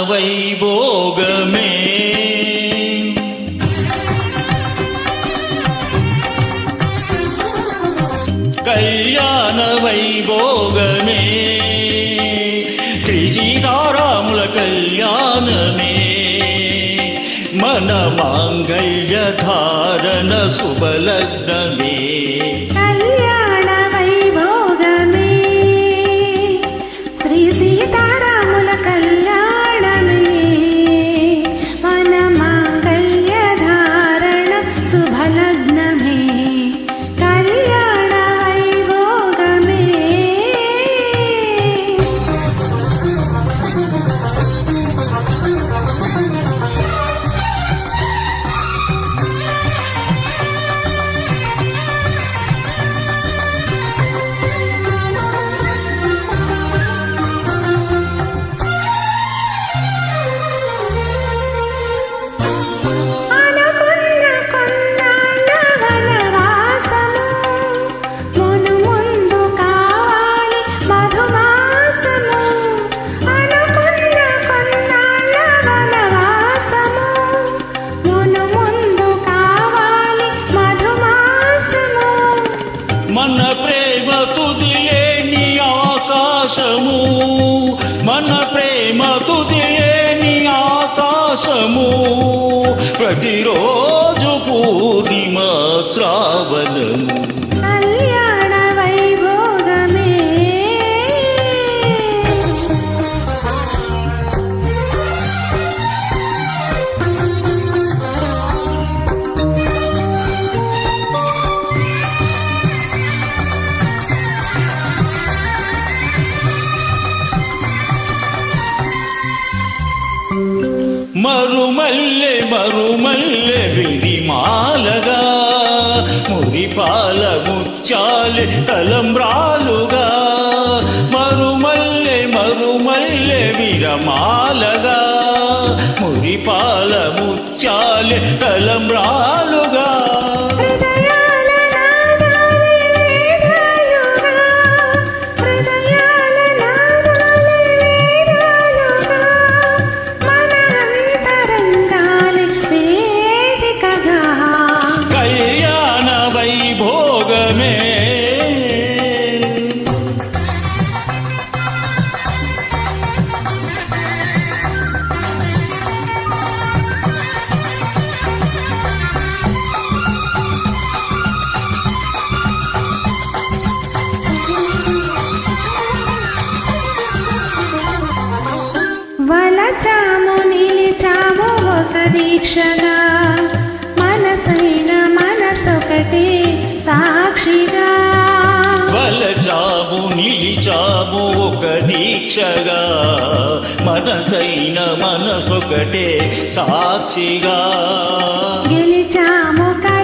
వైభోగమే. కళ్యాణ వైభోగమే. శ్రీ సీతారాముల కళ్యాణమే. మన మాంగళ్య ధారణ శుభలగ్నమే. ఆకాశము ప్రతిరోజు పూర్ణిమ శ్రావణము. మరుమల్లె మరుమల్లె విరిమాలగా మురిపాల ముత్యాలె తలంబ్రాలుగా. మరుమల్లె మరుమల్లె విరమాలగా మురిపాల ముత్యాలె తలంబ్రాలుగా. దీక్షగా మనసైన మనసొకటే సాక్షిగా. వలచాము నిలిచాము ఒక దీక్షగా. మనసైన మనసొకటే సాక్షిగా. గెలిచాము కలిసాము